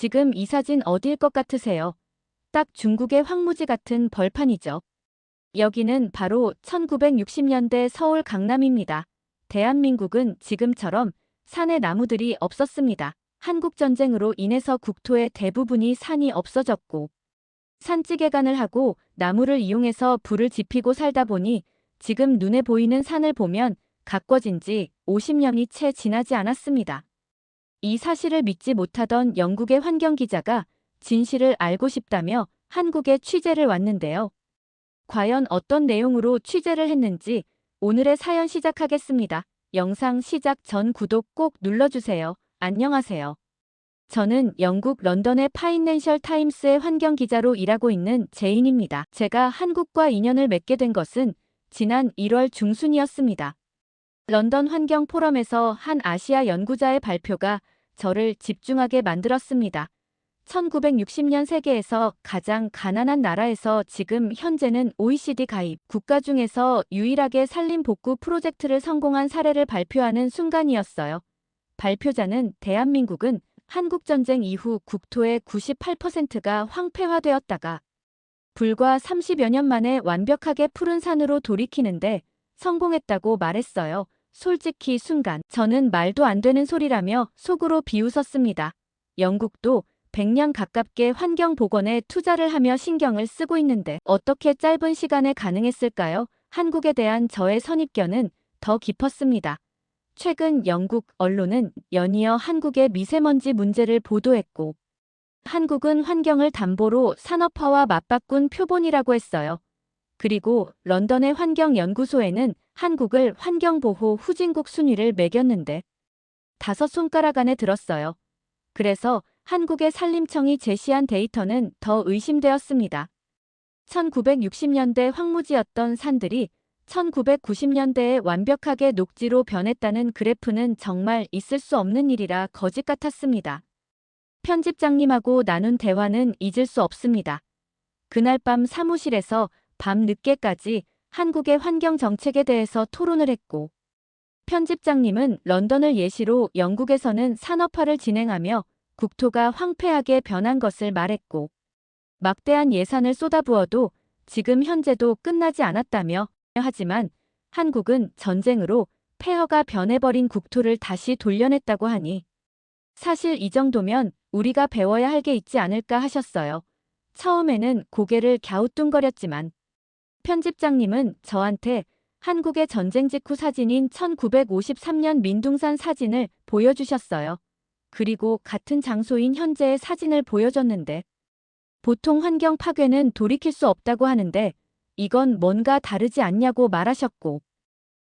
지금 이 사진 어디일 것 같으세요? 딱 중국의 황무지 같은 벌판이죠. 여기는 바로 1960년대 서울 강남입니다. 대한민국은 지금처럼 산에 나무들이 없었습니다. 한국전쟁으로 인해서 국토의 대부분이 산이 없어졌고 산찌개간을 하고 나무를 이용해서 불을 지피고 살다 보니 지금 눈에 보이는 산을 보면 가꿔진 지 50년이 채 지나지 않았습니다. 이 사실을 믿지 못하던 영국의 환경 기자가 진실을 알고 싶다며 한국에 취재를 왔는데요. 과연 어떤 내용으로 취재를 했는지 오늘의 사연 시작하겠습니다. 영상 시작 전 구독 꼭 눌러주세요. 안녕하세요. 저는 영국 런던의 파이낸셜 타임스의 환경 기자로 일하고 있는 제인입니다. 제가 한국과 인연을 맺게 된 것은 지난 1월 중순이었습니다. 런던 환경 포럼에서 한 아시아 연구자의 발표가 저를 집중하게 만들었습니다. 1960년 세계에서 가장 가난한 나라에서 지금 현재는 OECD 가입 국가 중에서 유일하게 산림 복구 프로젝트를 성공한 사례를 발표하는 순간이었어요. 발표자는 대한민국은 한국전쟁 이후 국토의 98%가 황폐화되었다가 불과 30여 년 만에 완벽하게 푸른 산으로 돌이키는데 성공했다고 말했어요. 솔직히 순간 저는 말도 안 되는 소리라며 속으로 비웃었습니다. 영국도 100년 가깝게 환경 복원에 투자를 하며 신경을 쓰고 있는데 어떻게 짧은 시간에 가능했을까요? 한국에 대한 저의 선입견은 더 깊었습니다. 최근 영국 언론은 연이어 한국의 미세먼지 문제를 보도했고 한국은 환경을 담보로 산업화와 맞바꾼 표본이라고 했어요. 그리고 런던의 환경연구소에는 한국을 환경보호 후진국 순위를 매겼는데 다섯 손가락 안에 들었어요. 그래서 한국의 산림청이 제시한 데이터는 더 의심되었습니다. 1960년대 황무지였던 산들이 1990년대에 완벽하게 녹지로 변했다는 그래프는 정말 있을 수 없는 일이라 거짓 같았습니다. 편집장님하고 나눈 대화는 잊을 수 없습니다. 그날 밤 사무실에서 밤 늦게까지 한국의 환경 정책에 대해서 토론을 했고, 편집장님은 런던을 예시로 영국에서는 산업화를 진행하며 국토가 황폐하게 변한 것을 말했고, 막대한 예산을 쏟아부어도 지금 현재도 끝나지 않았다며 하지만 한국은 전쟁으로 폐허가 변해버린 국토를 다시 돌려냈다고 하니 사실 이 정도면 우리가 배워야 할 게 있지 않을까 하셨어요. 처음에는 고개를 갸우뚱거렸지만 편집장님은 저한테 한국의 전쟁 직후 사진인 1953년 민둥산 사진을 보여주셨어요. 그리고 같은 장소인 현재의 사진을 보여줬는데 보통 환경 파괴는 돌이킬 수 없다고 하는데 이건 뭔가 다르지 않냐고 말하셨고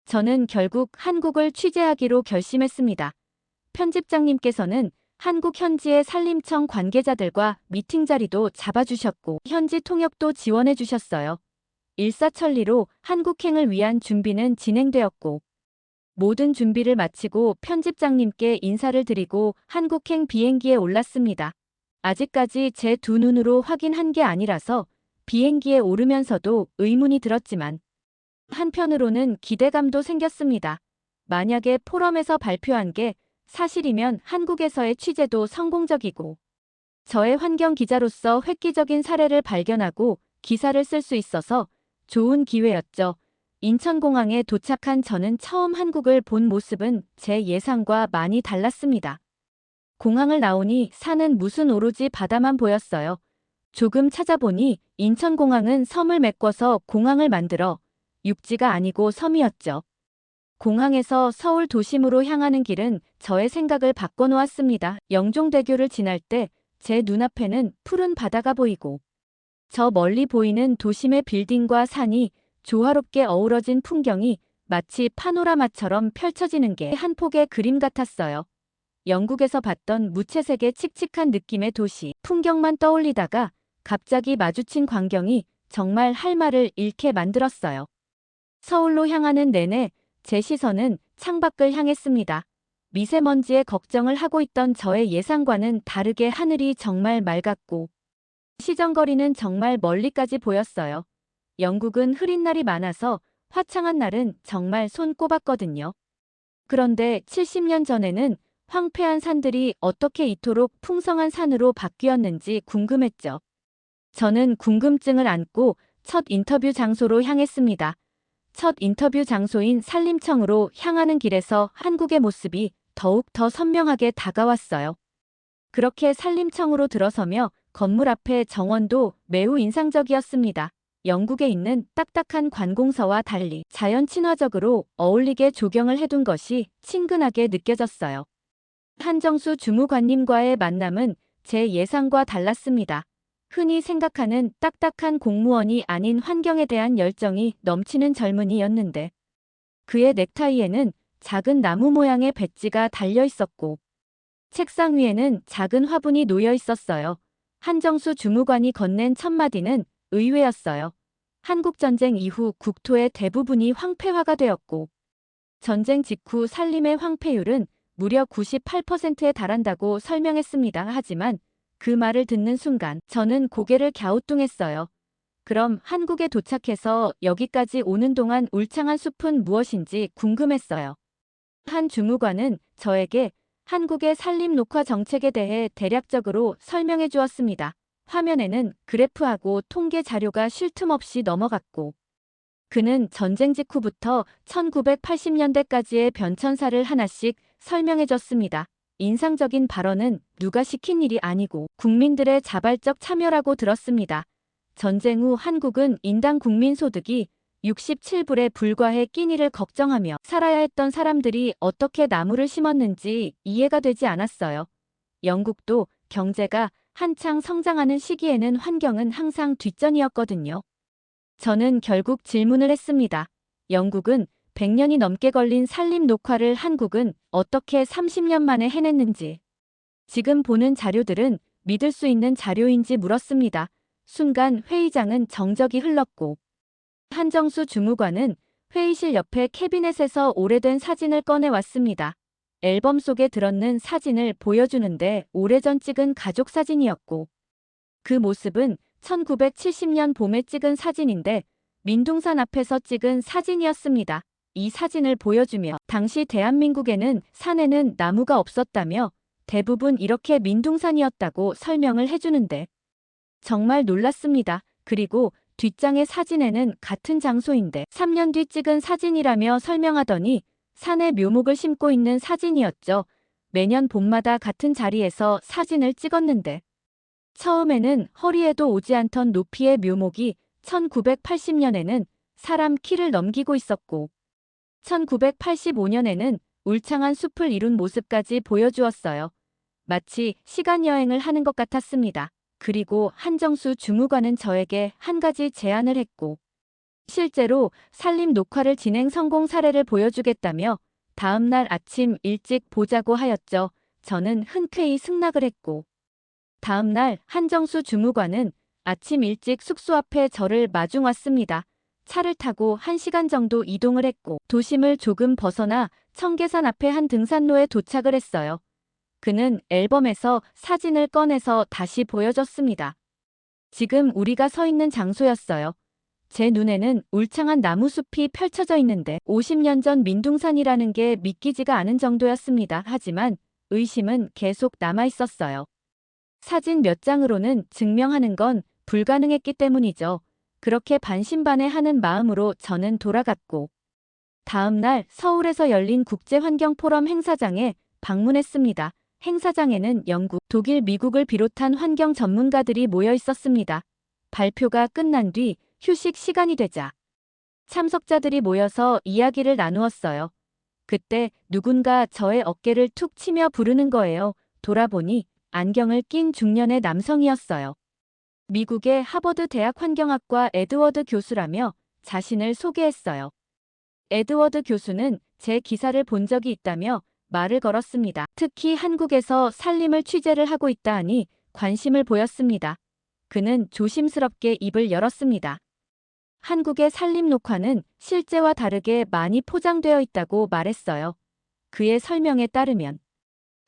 저는 결국 한국을 취재하기로 결심했습니다. 편집장님께서는 한국 현지의 산림청 관계자들과 미팅 자리도 잡아주셨고 현지 통역도 지원해 주셨어요. 일사천리로 한국행을 위한 준비는 진행되었고 모든 준비를 마치고 편집장님께 인사를 드리고 한국행 비행기에 올랐습니다. 아직까지 제 두 눈으로 확인한 게 아니라서 비행기에 오르면서도 의문이 들었지만 한편으로는 기대감도 생겼습니다. 만약에 포럼에서 발표한 게 사실이면 한국에서의 취재도 성공적이고 저의 환경 기자로서 획기적인 사례를 발견하고 기사를 쓸 수 있어서 좋은 기회였죠. 인천공항에 도착한 저는 처음 한국을 본 모습은 제 예상과 많이 달랐습니다. 공항을 나오니 산은 무슨 오로지 바다만 보였어요. 조금 찾아보니 인천공항은 섬을 메꿔서 공항을 만들어 육지가 아니고 섬이었죠. 공항에서 서울 도심으로 향하는 길은 저의 생각을 바꿔놓았습니다. 영종대교를 지날 때 제 눈앞에는 푸른 바다가 보이고 저 멀리 보이는 도심의 빌딩과 산이 조화롭게 어우러진 풍경이 마치 파노라마처럼 펼쳐지는 게 한 폭의 그림 같았어요. 영국에서 봤던 무채색의 칙칙한 느낌의 도시, 풍경만 떠올리다가 갑자기 마주친 광경이 정말 할 말을 잃게 만들었어요. 서울로 향하는 내내 제 시선은 창밖을 향했습니다. 미세먼지에 걱정을 하고 있던 저의 예상과는 다르게 하늘이 정말 맑았고 시정거리는 정말 멀리까지 보였어요. 영국은 흐린 날이 많아서 화창한 날은 정말 손 꼽았거든요. 그런데 70년 전에는 황폐한 산들이 어떻게 이토록 풍성한 산으로 바뀌었는지 궁금했죠. 저는 궁금증을 안고 첫 인터뷰 장소로 향했습니다. 첫 인터뷰 장소인 산림청으로 향하는 길에서 한국의 모습이 더욱 더 선명하게 다가왔어요. 그렇게 산림청으로 들어서며 건물 앞의 정원도 매우 인상적이었습니다. 영국에 있는 딱딱한 관공서와 달리 자연 친화적으로 어울리게 조경을 해둔 것이 친근하게 느껴졌어요. 한정수 주무관님과의 만남은 제 예상과 달랐습니다. 흔히 생각하는 딱딱한 공무원이 아닌 환경에 대한 열정이 넘치는 젊은이였는데 그의 넥타이에는 작은 나무 모양의 배지가 달려 있었고 책상 위에는 작은 화분이 놓여 있었어요. 한정수 주무관이 건넨 첫 마디는 의외였어요. 한국전쟁 이후 국토의 대부분이 황폐화가 되었고 전쟁 직후 산림의 황폐율은 무려 98%에 달한다고 설명했습니다. 하지만 그 말을 듣는 순간 저는 고개를 갸우뚱했어요. 그럼 한국에 도착해서 여기까지 오는 동안 울창한 숲은 무엇인지 궁금했어요. 한 주무관은 저에게 한국의 산림 녹화 정책에 대해 대략적으로 설명해 주었습니다. 화면에는 그래프하고 통계 자료가 쉴 틈 없이 넘어갔고 그는 전쟁 직후부터 1980년대까지의 변천사를 하나씩 설명해 줬습니다. 인상적인 발언은 누가 시킨 일이 아니고 국민들의 자발적 참여라고 들었습니다. 전쟁 후 한국은 인당 국민 소득이 67불에 불과해 끼니를 걱정하며 살아야 했던 사람들이 어떻게 나무를 심었는지 이해가 되지 않았어요. 영국도 경제가 한창 성장하는 시기에는 환경은 항상 뒷전이었거든요. 저는 결국 질문을 했습니다. 영국은 100년이 넘게 걸린 산림 녹화를 한국은 어떻게 30년 만에 해냈는지. 지금 보는 자료들은 믿을 수 있는 자료인지 물었습니다. 순간 회의장은 정적이 흘렀고 한정수 주무관은 회의실 옆에 캐비넷에서 오래된 사진을 꺼내왔습니다. 앨범 속에 들었는 사진을 보여주는데 오래전 찍은 가족 사진이었고 그 모습은 1970년 봄에 찍은 사진인데 민둥산 앞에서 찍은 사진이었습니다. 이 사진을 보여주며 당시 대한민국에는 산에는 나무가 없었다며 대부분 이렇게 민둥산이었다고 설명을 해주는데 정말 놀랐습니다. 그리고 뒷장의 사진에는 같은 장소인데 3년 뒤 찍은 사진이라며 설명하더니 산에 묘목을 심고 있는 사진이었죠. 매년 봄마다 같은 자리에서 사진을 찍었는데 처음에는 허리에도 오지 않던 높이의 묘목이 1980년에는 사람 키를 넘기고 있었고 1985년에는 울창한 숲을 이룬 모습까지 보여주었어요. 마치 시간 여행을 하는 것 같았습니다. 그리고 한정수 주무관은 저에게 한 가지 제안을 했고 실제로 산림 녹화를 진행 성공 사례를 보여주겠다며 다음 날 아침 일찍 보자고 하였죠. 저는 흔쾌히 승낙을 했고 다음 날 한정수 주무관은 아침 일찍 숙소 앞에 저를 마중 왔습니다. 차를 타고 1시간 정도 이동을 했고 도심을 조금 벗어나 청계산 앞에 한 등산로에 도착을 했어요. 그는 앨범에서 사진을 꺼내서 다시 보여줬습니다. 지금 우리가 서 있는 장소였어요. 제 눈에는 울창한 나무숲이 펼쳐져 있는데 50년 전 민둥산이라는 게 믿기지가 않은 정도였습니다. 하지만 의심은 계속 남아 있었어요. 사진 몇 장으로는 증명하는 건 불가능했기 때문이죠. 그렇게 반신반의하는 마음으로 저는 돌아갔고 다음 날 서울에서 열린 국제환경포럼 행사장에 방문했습니다. 행사장에는 영국, 독일, 미국을 비롯한 환경 전문가들이 모여 있었습니다. 발표가 끝난 뒤 휴식 시간이 되자 참석자들이 모여서 이야기를 나누었어요. 그때 누군가 저의 어깨를 툭 치며 부르는 거예요. 돌아보니 안경을 낀 중년의 남성이었어요. 미국의 하버드 대학 환경학과 에드워드 교수라며 자신을 소개했어요. 에드워드 교수는 제 기사를 본 적이 있다며 말을 걸었습니다. 특히 한국에서 산림을 취재를 하고 있다 하니 관심을 보였습니다. 그는 조심스럽게 입을 열었습니다. 한국의 산림 녹화는 실제와 다르게 많이 포장되어 있다고 말했어요. 그의 설명에 따르면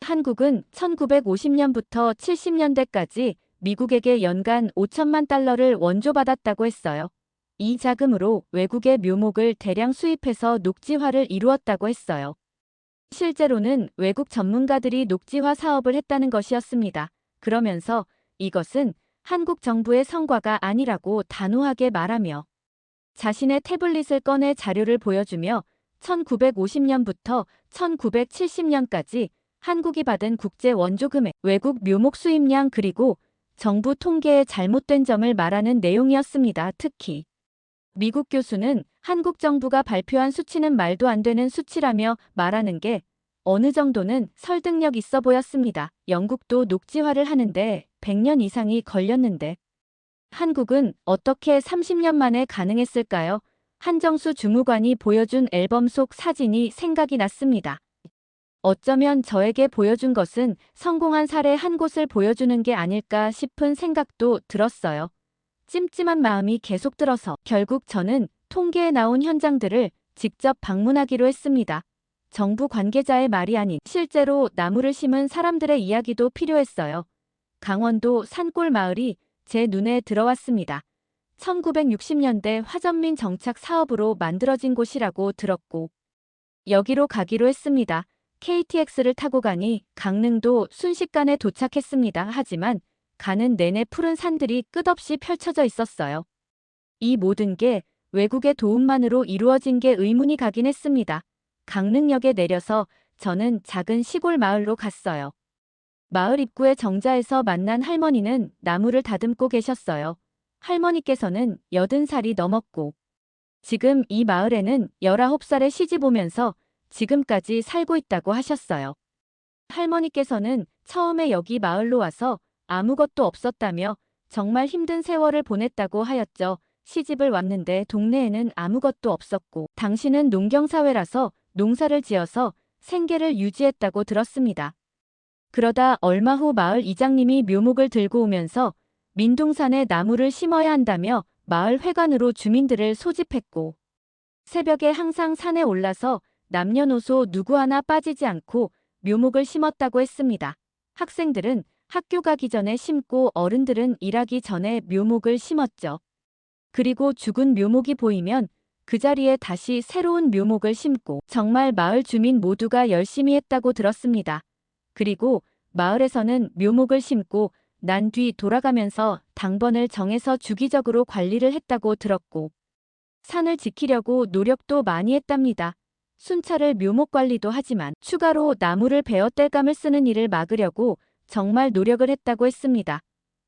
한국은 1950년부터 70년대까지 미국에게 연간 5천만 달러를 원조받았다고 했어요. 이 자금으로 외국의 묘목을 대량 수입해서 녹지화를 이루었다고 했어요. 실제로는 외국 전문가들이 녹지화 사업을 했다는 것이었습니다. 그러면서 이것은 한국 정부의 성과가 아니라고 단호하게 말하며 자신의 태블릿을 꺼내 자료를 보여주며 1950년부터 1970년까지 한국이 받은 국제 원조 금액, 외국 묘목 수입량 그리고 정부 통계의 잘못된 점을 말하는 내용이었습니다. 특히 미국 교수는 한국 정부가 발표한 수치는 말도 안 되는 수치라며 말하는 게 어느 정도는 설득력 있어 보였습니다. 영국도 녹지화를 하는데 100년 이상이 걸렸는데 한국은 어떻게 30년 만에 가능했을까요? 한정수 주무관이 보여준 앨범 속 사진이 생각이 났습니다. 어쩌면 저에게 보여준 것은 성공한 사례 한 곳을 보여주는 게 아닐까 싶은 생각도 들었어요. 찜찜한 마음이 계속 들어서 결국 저는 통계에 나온 현장들을 직접 방문하기로 했습니다. 정부 관계자의 말이 아닌 실제로 나무를 심은 사람들의 이야기도 필요했어요. 강원도 산골 마을이 제 눈에 들어왔습니다. 1960년대 화전민 정착 사업으로 만들어진 곳이라고 들었고 여기로 가기로 했습니다. KTX를 타고 가니 강릉도 순식간에 도착했습니다. 하지만 가는 내내 푸른 산들이 끝없이 펼쳐져 있었어요. 이 모든 게 외국의 도움만으로 이루어진 게 의문이 가긴 했습니다. 강릉역에 내려서 저는 작은 시골 마을로 갔어요. 마을 입구의 정자에서 만난 할머니는 나무를 다듬고 계셨어요. 할머니께서는 80살이 넘었고 지금 이 마을에는 19살에 시집 오면서 지금까지 살고 있다고 하셨어요. 할머니께서는 처음에 여기 마을로 와서 아무것도 없었다며 정말 힘든 세월을 보냈다고 하였죠. 시집을 왔는데 동네에는 아무것도 없었고 당신은 농경사회라서 농사를 지어서 생계를 유지했다고 들었습니다. 그러다 얼마 후 마을 이장님이 묘목을 들고 오면서 민둥산에 나무를 심어야 한다며 마을 회관으로 주민들을 소집했고 새벽에 항상 산에 올라서 남녀노소 누구 하나 빠지지 않고 묘목을 심었다고 했습니다. 학생들은 학교 가기 전에 심고 어른들은 일하기 전에 묘목을 심었죠. 그리고 죽은 묘목이 보이면 그 자리에 다시 새로운 묘목을 심고 정말 마을 주민 모두가 열심히 했다고 들었습니다. 그리고 마을에서는 묘목을 심고 난 뒤 돌아가면서 당번을 정해서 주기적으로 관리를 했다고 들었고 산을 지키려고 노력도 많이 했답니다. 순찰을 묘목 관리도 하지만 추가로 나무를 베어 뗄감을 쓰는 일을 막으려고 정말 노력을 했다고 했습니다.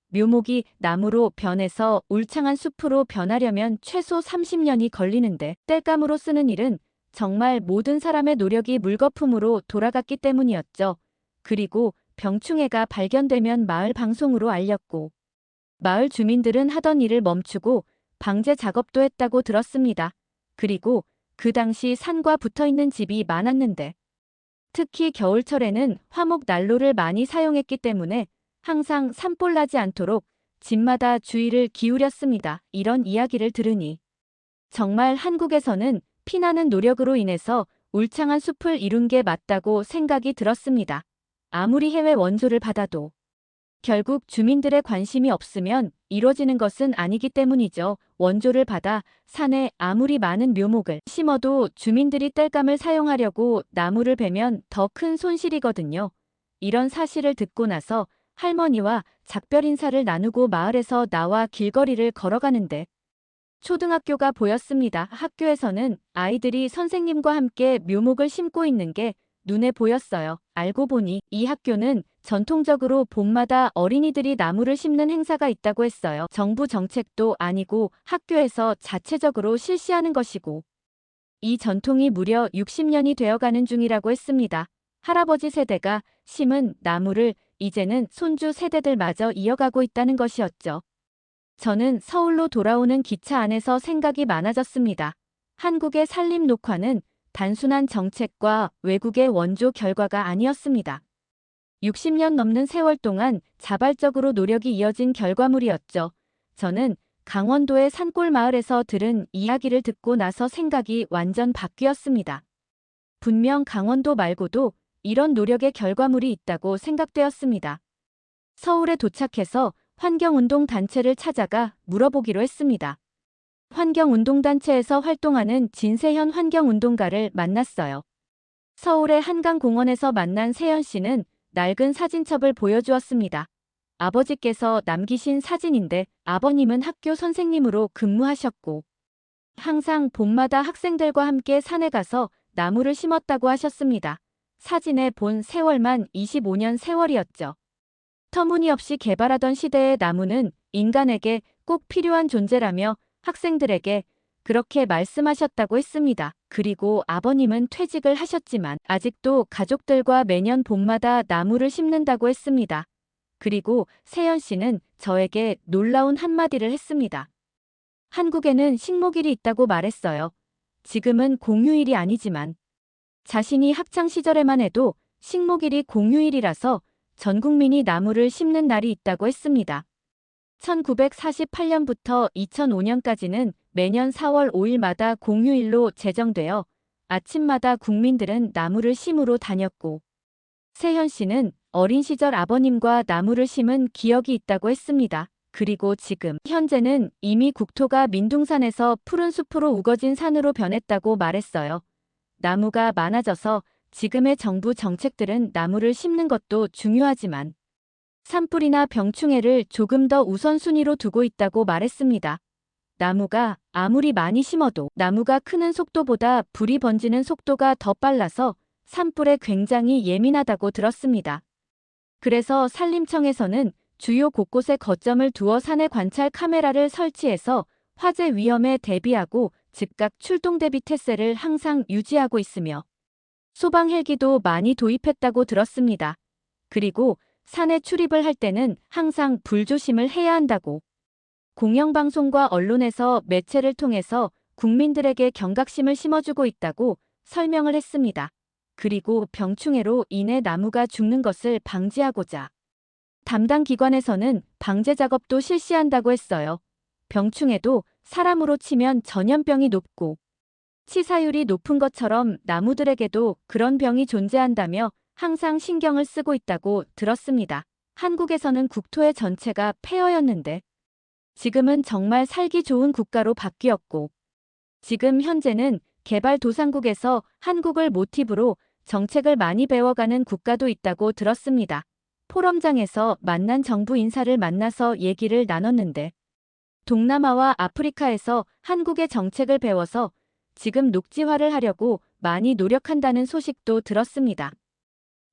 묘목이 나무로 변해서 울창한 숲으로 변하려면 최소 30년이 걸리는데 뗄감으로 쓰는 일은 정말 모든 사람의 노력이 물거품으로 돌아갔기 때문이었죠. 그리고 병충해가 발견되면 마을 방송으로 알렸고 마을 주민들은 하던 일을 멈추고 방제 작업도 했다고 들었습니다. 그리고 그 당시 산과 붙어 있는 집이 많았는데 특히 겨울철에는 화목 난로를 많이 사용했기 때문에 항상 산불 나지 않도록 집마다 주의를 기울였습니다. 이런 이야기를 들으니 정말 한국에서는 피나는 노력으로 인해서 울창한 숲을 이룬 게 맞다고 생각이 들었습니다. 아무리 해외 원조를 받아도 결국 주민들의 관심이 없으면 이뤄지는 것은 아니기 때문이죠. 원조를 받아 산에 아무리 많은 묘목을 심어도 주민들이 땔감을 사용하려고 나무를 베면 더 큰 손실이거든요. 이런 사실을 듣고 나서 할머니와 작별 인사를 나누고 마을에서 나와 길거리를 걸어가는데 초등학교가 보였습니다. 학교에서는 아이들이 선생님과 함께 묘목을 심고 있는 게 눈에 보였어요. 알고 보니 이 학교는 전통적으로 봄마다 어린이들이 나무를 심는 행사가 있다고 했어요. 정부 정책도 아니고 학교에서 자체적으로 실시하는 것이고 이 전통이 무려 60년이 되어가는 중이라고 했습니다. 할아버지 세대가 심은 나무를 이제는 손주 세대들마저 이어가고 있다는 것이었죠. 저는 서울로 돌아오는 기차 안에서 생각이 많아졌습니다. 한국의 산림 녹화는 단순한 정책과 외국의 원조 결과가 아니었습니다. 60년 넘는 세월 동안 자발적으로 노력이 이어진 결과물이었죠. 저는 강원도의 산골 마을에서 들은 이야기를 듣고 나서 생각이 완전 바뀌었습니다. 분명 강원도 말고도 이런 노력의 결과물이 있다고 생각되었습니다. 서울에 도착해서 환경운동 단체를 찾아가 물어보기로 했습니다. 환경운동단체에서 활동하는 진세현 환경운동가를 만났어요. 서울의 한강공원에서 만난 세연 씨는 낡은 사진첩을 보여주었습니다. 아버지께서 남기신 사진인데 아버님은 학교 선생님으로 근무하셨고 항상 봄마다 학생들과 함께 산에 가서 나무를 심었다고 하셨습니다. 사진에 본 세월만 25년 세월이었죠. 터무니없이 개발하던 시대의 나무는 인간에게 꼭 필요한 존재라며 학생들에게 그렇게 말씀하셨다고 했습니다. 그리고 아버님은 퇴직을 하셨지만 아직도 가족들과 매년 봄마다 나무를 심는다고 했습니다. 그리고 세연 씨는 저에게 놀라운 한마디를 했습니다. 한국에는 식목일이 있다고 말했어요. 지금은 공휴일이 아니지만 자신이 학창 시절에만 해도 식목일이 공휴일이라서 전 국민이 나무를 심는 날이 있다고 했습니다. 1948년부터 2005년까지는 매년 4월 5일마다 공휴일로 제정되어 아침마다 국민들은 나무를 심으러 다녔고 세현 씨는 어린 시절 아버님과 나무를 심은 기억이 있다고 했습니다. 그리고 지금 현재는 이미 국토가 민둥산에서 푸른 숲으로 우거진 산으로 변했다고 말했어요. 나무가 많아져서 지금의 정부 정책들은 나무를 심는 것도 중요하지만 산불이나 병충해를 조금 더 우선순위로 두고 있다고 말했습니다. 나무가 아무리 많이 심어도 나무가 크는 속도보다 불이 번지는 속도가 더 빨라서 산불에 굉장히 예민하다고 들었습니다. 그래서 산림청에서는 주요 곳곳에 거점을 두어 산에 관찰 카메라를 설치해서 화재 위험에 대비하고 즉각 출동 대비 태세를 항상 유지하고 있으며 소방 헬기도 많이 도입했다고 들었습니다. 그리고 산에 출입을 할 때는 항상 불조심을 해야 한다고. 공영방송과 언론에서 매체를 통해서 국민들에게 경각심을 심어주고 있다고 설명을 했습니다. 그리고 병충해로 인해 나무가 죽는 것을 방지하고자 담당 기관에서는 방제 작업도 실시한다고 했어요. 병충해도 사람으로 치면 전염병이 높고 치사율이 높은 것처럼 나무들에게도 그런 병이 존재한다며 항상 신경을 쓰고 있다고 들었습니다. 한국에서는 국토의 전체가 폐허였는데 지금은 정말 살기 좋은 국가로 바뀌었고 지금 현재는 개발도상국에서 한국을 모티브로 정책을 많이 배워가는 국가도 있다고 들었습니다. 포럼장에서 만난 정부 인사를 만나서 얘기를 나눴는데 동남아와 아프리카에서 한국의 정책을 배워서 지금 녹지화를 하려고 많이 노력한다는 소식도 들었습니다.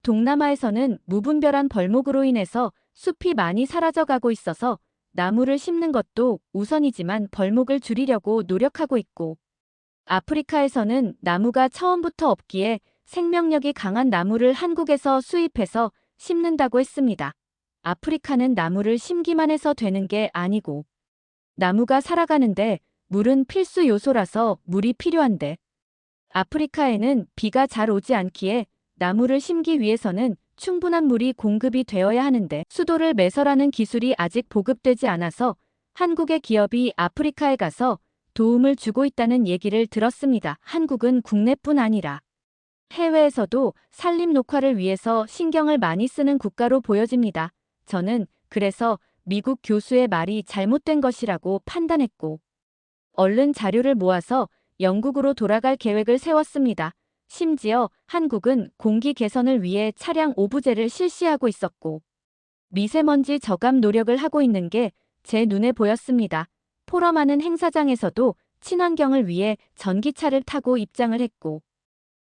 동남아에서는 무분별한 벌목으로 인해서 숲이 많이 사라져가고 있어서 나무를 심는 것도 우선이지만 벌목을 줄이려고 노력하고 있고 아프리카에서는 나무가 처음부터 없기에 생명력이 강한 나무를 한국에서 수입해서 심는다고 했습니다. 아프리카는 나무를 심기만 해서 되는 게 아니고 나무가 살아가는데 물은 필수 요소라서 물이 필요한데 아프리카에는 비가 잘 오지 않기에 나무를 심기 위해서는 충분한 물이 공급이 되어야 하는데 수도를 매설하는 기술이 아직 보급되지 않아서 한국의 기업이 아프리카에 가서 도움을 주고 있다는 얘기를 들었습니다. 한국은 국내뿐 아니라 해외에서도 산림 녹화를 위해서 신경을 많이 쓰는 국가로 보여집니다. 저는 그래서 미국 교수의 말이 잘못된 것이라고 판단했고 얼른 자료를 모아서 영국으로 돌아갈 계획을 세웠습니다. 심지어 한국은 공기 개선을 위해 차량 오부제를 실시하고 있었고 미세먼지 저감 노력을 하고 있는 게 제 눈에 보였습니다. 포럼하는 행사장에서도 친환경을 위해 전기차를 타고 입장을 했고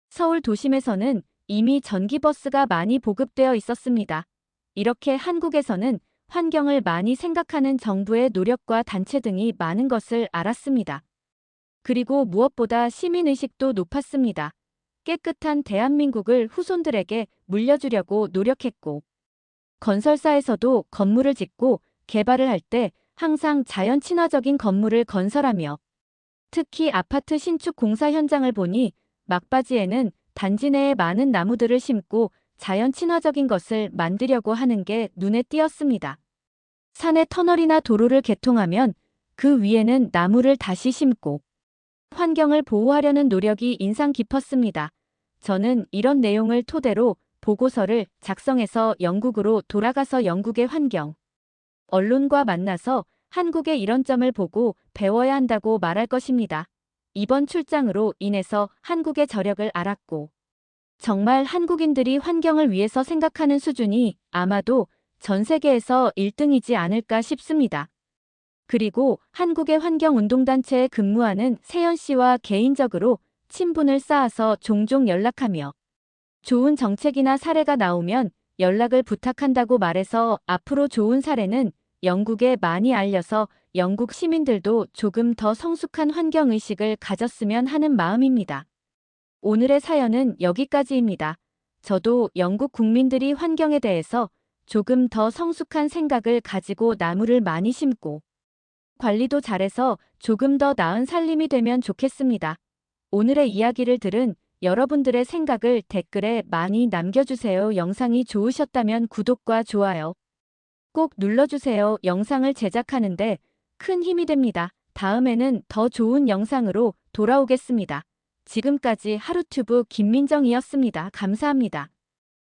서울 도심에서는 이미 전기버스가 많이 보급되어 있었습니다. 이렇게 한국에서는 환경을 많이 생각하는 정부의 노력과 단체 등이 많은 것을 알았습니다. 그리고 무엇보다 시민의식도 높았습니다. 깨끗한 대한민국을 후손들에게 물려주려고 노력했고 건설사에서도 건물을 짓고 개발을 할 때 항상 자연 친화적인 건물을 건설하며 특히 아파트 신축 공사 현장을 보니 막바지에는 단지 내에 많은 나무들을 심고 자연 친화적인 것을 만들려고 하는 게 눈에 띄었습니다. 산에 터널이나 도로를 개통하면 그 위에는 나무를 다시 심고 환경을 보호하려는 노력이 인상 깊었습니다. 저는 이런 내용을 토대로 보고서를 작성해서 영국으로 돌아가서 영국의 환경, 언론과 만나서 한국의 이런 점을 보고 배워야 한다고 말할 것입니다. 이번 출장으로 인해서 한국의 저력을 알았고 정말 한국인들이 환경을 위해서 생각하는 수준이 아마도 전 세계에서 1등이지 않을까 싶습니다. 그리고 한국의 환경운동단체에 근무하는 세연 씨와 개인적으로 친분을 쌓아서 종종 연락하며 좋은 정책이나 사례가 나오면 연락을 부탁한다고 말해서 앞으로 좋은 사례는 영국에 많이 알려서 영국 시민들도 조금 더 성숙한 환경의식을 가졌으면 하는 마음입니다. 오늘의 사연은 여기까지입니다. 저도 영국 국민들이 환경에 대해서 조금 더 성숙한 생각을 가지고 나무를 많이 심고 관리도 잘해서 조금 더 나은 살림이 되면 좋겠습니다. 오늘의 이야기를 들은 여러분들의 생각을 댓글에 많이 남겨주세요. 영상이 좋으셨다면 구독과 좋아요 꼭 눌러주세요. 영상을 제작하는데 큰 힘이 됩니다. 다음에는 더 좋은 영상으로 돌아오겠습니다. 지금까지 하루튜브 김민정이었습니다. 감사합니다.